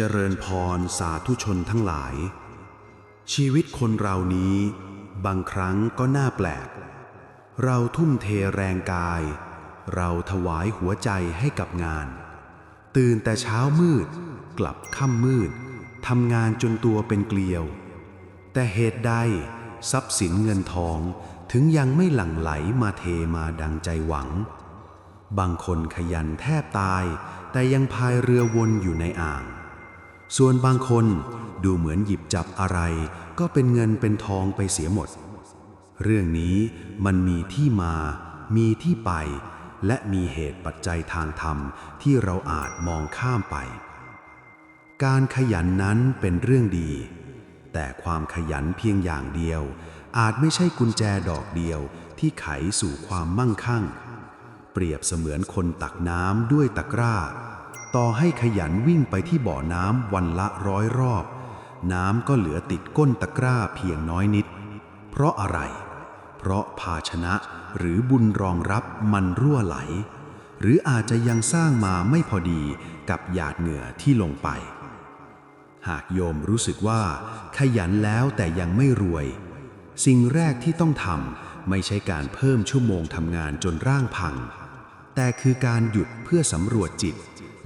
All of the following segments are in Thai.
เจริญพรสาธุชนทั้งหลาย ชีวิตคนเรานี้บางครั้งก็น่าแปลก เราทุ่มเทแรงกาย เราถวายหัวใจให้กับงาน ตื่นแต่เช้ามืด กลับค่ำมืดทำงานจนตัวเป็นเกลียว แต่เหตุใดทรัพย์สินเงินทองถึงยังไม่หลั่งไหลมาเทมาดังใจหวัง บางคนขยันแทบตาย แต่ยังพายเรือวนอยู่ในอ่าง ส่วนบางคนดูเหมือนหยิบจับอะไรก็เป็นเงินเป็นทองไปเสียหมด เรื่องนี้มันมีที่มา มีที่ไป และมีเหตุปัจจัยทางธรรมที่เราอาจมองข้ามไป การขยันนั้นเป็นเรื่องดี แต่ความขยันเพียงอย่างเดียว อาจไม่ใช่กุญแจดอกเดียวที่ไขสู่ความมั่งคั่ง เปรียบเสมือนคนตักน้ำด้วยตะกร้า ต่อให้ขยันวิ่งไปที่บ่อน้ำวันละร้อยรอบ น้ำก็เหลือติดก้นตะกร้าเพียงน้อยนิด เพราะอะไร เพราะภาชนะหรือบุญรองรับมันรั่วไหล หรืออาจจะยังสร้างมาไม่พอดีกับหยาดเหงื่อที่ลงไป หากโยมรู้สึกว่า ขยันแล้วแต่ยังไม่รวย สิ่งแรกที่ต้องทำไม่ใช่การเพิ่มชั่วโมงทำงานจนร่างพัง แต่คือการหยุดเพื่อสำรวจจิต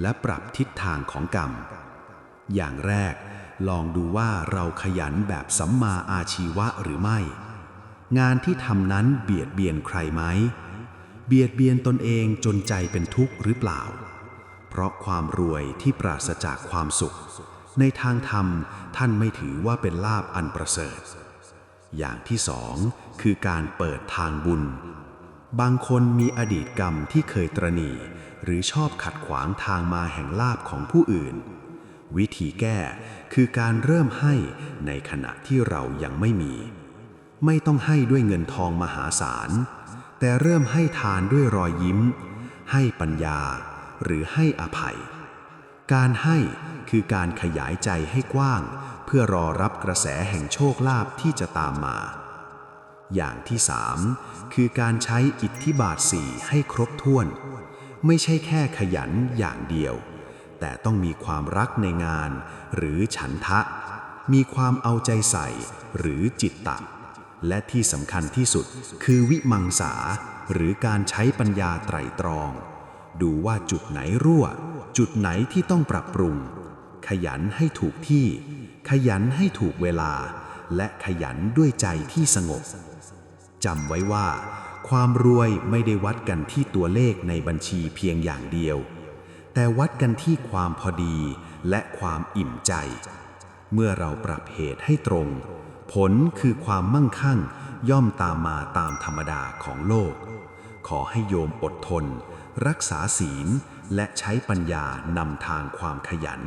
และปรับทิศทางของกรรม อย่างแรก ลองดูว่าเราขยันแบบสัมมาอาชีวะหรือไม่ งานที่ทำนั้นเบียดเบียนใครไหม เบียดเบียนตนเองจนใจเป็นทุกข์หรือเปล่า เพราะความรวยที่ปราศจากความสุข ในทางธรรมท่านไม่ถือว่าเป็นลาบอันประเสริฐ อย่างที่สองคือการเปิดทางบุญ บางคนมีอดีตกรรมที่เคยตรณี หรือชอบขัดขวางทางมาแห่งลาบของผู้อื่น วิธีแก้คือการเริ่มให้ในขณะที่เรายังไม่มี ไม่ต้องให้ด้วยเงินทองมหาศาล แต่เริ่มให้ทานด้วยรอยยิ้ม ให้ปัญญา หรือให้อภัย การให้คือการขยายใจให้กว้าง เพื่อรอรับกระแสแห่งโชคลาภที่จะตามมา อย่างที่สามคือการใช้อิทธิบาทสี่ให้ครบถ้วน ไม่ใช่แค่ขยันอย่างเดียว แต่ต้องมีความรักในงาน หรือฉันทะ มีความเอาใจใส่หรือจิตตะ และที่สำคัญที่สุดคือวิมังสา หรือการใช้ปัญญาไตรตรอง ดูว่าจุดไหนรั่ว จุดไหนที่ต้องปรับปรุง ขยันให้ถูกที่ ขยันให้ถูกเวลา และขยันด้วยใจที่สงบ จำไว้ว่า ความรวยไม่ได้วัดกันที่ตัวเลขในบัญชีเพียงอย่างเดียว แต่วัดกันที่ความพอดีและความอิ่มใจ เมื่อเราปรับเหตุให้ตรง ผลคือความมั่งคั่งย่อมตามมาตามธรรมดาของโลก ขอให้โยมอดทน รักษาศีลและใช้ปัญญานำทางความขยัน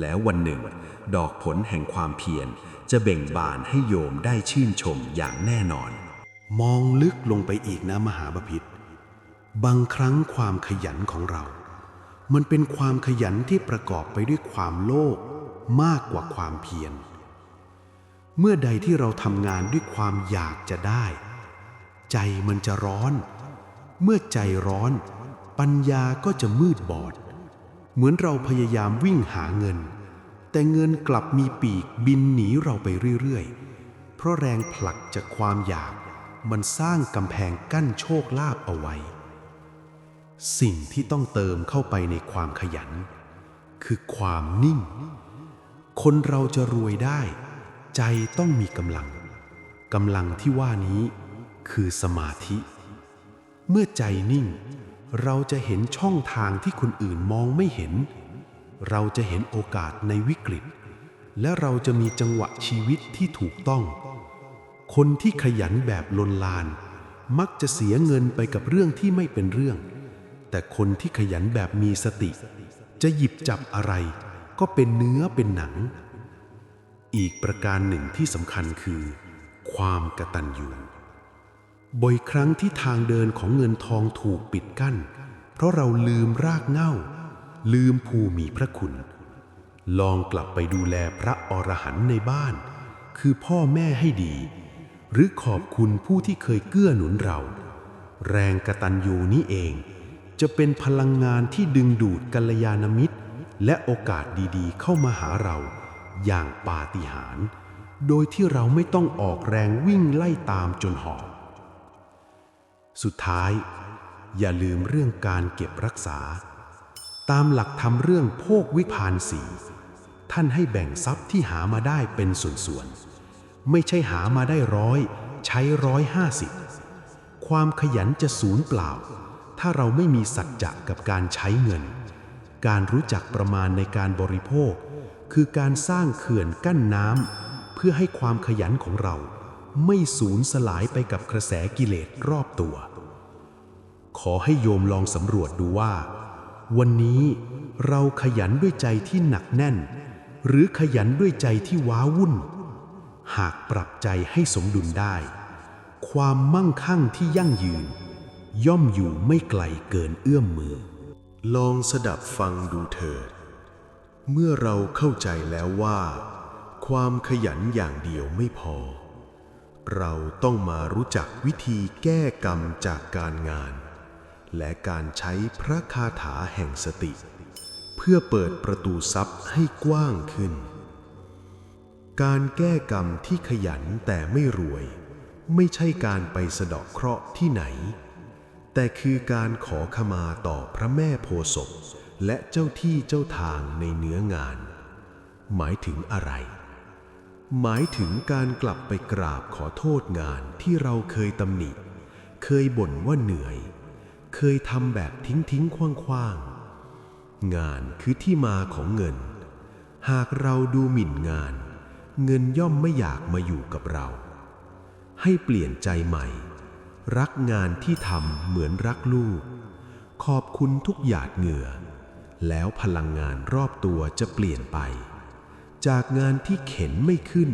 แล้ววันหนึ่ง ดอกผลแห่งความเพียรจะเบ่งบานให้โยมได้ชื่นชมอย่างแน่นอน มองลึกลงไปอีกนะมหาบพิษบางครั้งความขยันของเรา มันเป็นความขยันที่ประกอบไปด้วยความโลภมากกว่าความเพียร เมื่อใดที่เราทำงานด้วยความอยากจะได้ ใจมันจะร้อน เมื่อใจร้อน ปัญญาก็จะมืดบอด เหมือนเราพยายามวิ่งหาเงิน แต่เงินกลับมีปีกบินหนีเราไปเรื่อยๆ เพราะแรงผลักจากความอยาก มันสร้างกำแพงกั้นโชคลาภเอาไว้ สิ่งที่ต้องเติมเข้าไปในความขยัน คือความนิ่ง คนเราจะรวยได้ ใจต้องมีกำลังกำลังที่ว่านี้คือสมาธิ เมื่อใจนิ่ง เราจะเห็นช่องทางที่คนอื่นมองไม่เห็น เราจะเห็นโอกาสในวิกฤต และเราจะมีจังหวะชีวิตที่ถูกต้อง คนที่ขยันแบบลนลาน มักจะเสียเงินไปกับเรื่องที่ไม่เป็นเรื่อง แต่คนที่ขยันแบบมีสติ จะหยิบจับอะไร ก็เป็นเนื้อเป็นหนัง อีกประการหนึ่งที่สำคัญคือ ความกระตัญญูบ่อยครั้งที่ทางเดินของเงินทองถูกปิดกั้น เพราะเราลืมรากเหง้า ลืมผู้มีพระคุณ ลองกลับไปดูแลพระอรหันต์ในบ้าน คือพ่อแม่ให้ดี หรือขอบคุณผู้ที่เคยเกื้อหนุนเรา แรงกระตัญญูนี้เอง จะเป็นพลังงานที่ดึงดูดกัลยาณมิตร และโอกาสดีๆ เข้ามาหาเรา อย่างปาฏิหาริย์โดยที่เราไม่ต้องออกแรงวิ่งไล่ตามจนหอบสุดท้าย อย่าลืมเรื่องการเก็บรักษา ตามหลักธรรมเรื่องโภควิพานสีท่านให้แบ่งทรัพย์ที่หามาได้เป็นส่วนๆ ไม่ใช่หามาได้ร้อยใช้ร้อยห้าสิบความขยันจะสูญเปล่า ถ้าเราไม่มีสัจจะกับการใช้เงิน การรู้จักประมาณในการบริโภค คือการสร้างเขื่อนกั้นน้ำเพื่อให้ความขยันของเรา ไม่สูญสลายไปกับกระแสกิเลสรอบตัว ขอให้โยมลองสำรวจดูว่า วันนี้เราขยันด้วยใจที่หนักแน่น หรือขยันด้วยใจที่ว้าวุ่น หากปรับใจให้สมดุลได้ ความมั่งคั่งที่ยั่งยืน ย่อมอยู่ไม่ไกลเกินเอื้อมมือ ลองสดับฟังดูเถิด เมื่อเราเข้าใจแล้วว่า ความขยันอย่างเดียวไม่พอ เราต้องมารู้จักวิธีแก้กรรมจากการงาน และการใช้พระคาถาแห่งสติ เพื่อเปิดประตูทรัพย์ให้กว้างขึ้น การแก้กรรมที่ขยันแต่ไม่รวย ไม่ใช่การไปสะเดาะเคราะห์ที่ไหน แต่คือการขอขมาต่อพระแม่โพศพและเจ้าที่เจ้าทางในเนื้องาน หมายถึงอะไร หมายถึงการกลับไปกราบขอโทษงานที่เราเคยตำหนิ เคยบ่นว่าเหนื่อย เคยทำแบบทิ้งทิ้งคว้างคว้างงานคือที่มาของเงิน หากเราดูหมิ่นงาน เงินย่อมไม่อยากมาอยู่กับเรา ให้เปลี่ยนใจใหม่ รักงานที่ทำเหมือนรักลูก ขอบคุณทุกหยาดเหงื่อ แล้วพลังงานรอบตัวจะเปลี่ยนไป จากงานที่เข็นไม่ขึ้น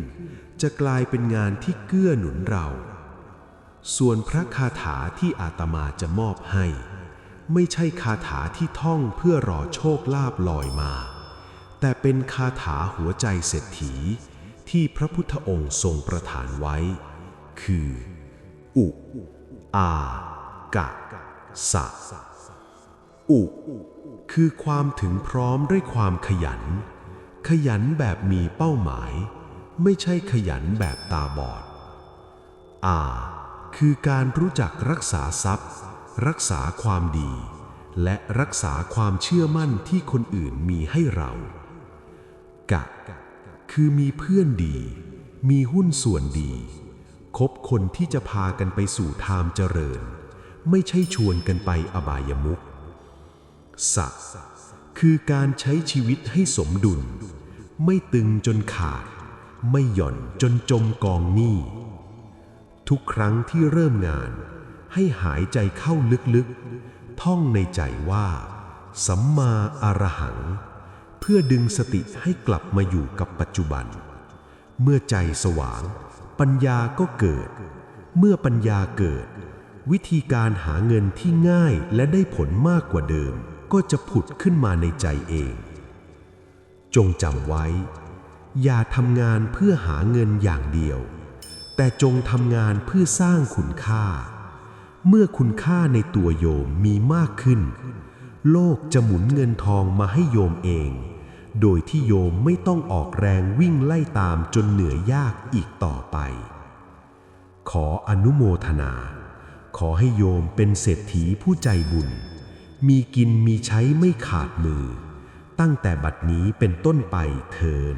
จะกลายเป็นงานที่เกื้อหนุนเรา ส่วนพระคาถาที่อาตมาจะมอบให้ ไม่ใช่คาถาที่ท่องเพื่อรอโชคลาภลอยมา แต่เป็นคาถาหัวใจเศรษฐี ที่พระพุทธองค์ทรงประทานไว้ คือ อุ อา กะ สะ อุ คือความถึงพร้อมด้วยความขยัน ขยันแบบมีเป้าหมาย ไม่ใช่ขยันแบบตาบอด อา คือการรู้จักรักษาทรัพย์ รักษาความดี และรักษาความเชื่อมั่นที่คนอื่นมีให้เรา กะ คือมีเพื่อนดี มีหุ้นส่วนดี คบคนที่จะพากันไปสู่ทามเจริญ ไม่ใช่ชวนกันไปอบายมุขสะคือการใช้ชีวิตให้สมดุล ไม่ตึงจนขาด ไม่หย่อนจนจมกองหนี้ ทุกครั้งที่เริ่มงาน ให้หายใจเข้าลึกๆ ท่องในใจว่า สัมมาอรหัง พื่อดึงสติให้กลับมาอยู่กับปัจจุบัน เมื่อใจสว่าง ปัญญาก็เกิด เมื่อปัญญาเกิด วิธีการหาเงินที่ง่ายและได้ผลมากกว่าเดิม ก็จะผุดขึ้นมาในใจเอง จงจำไว้ อย่าทำงานเพื่อหาเงินอย่างเดียว แต่จงทำงานเพื่อสร้างคุณค่า เมื่อคุณค่าในตัวโยมมีมากขึ้นโลกจะหมุนเงินทองมาให้โยมเอง โดยที่โยมไม่ต้องออกแรงวิ่งไล่ตามจนเหนื่อยยากอีกต่อไป ขออนุโมทนา ขอให้โยมเป็นเศรษฐีผู้ใจบุญ มีกินมีใช้ไม่ขาดมือ ตั้งแต่บัดนี้เป็นต้นไปเทิน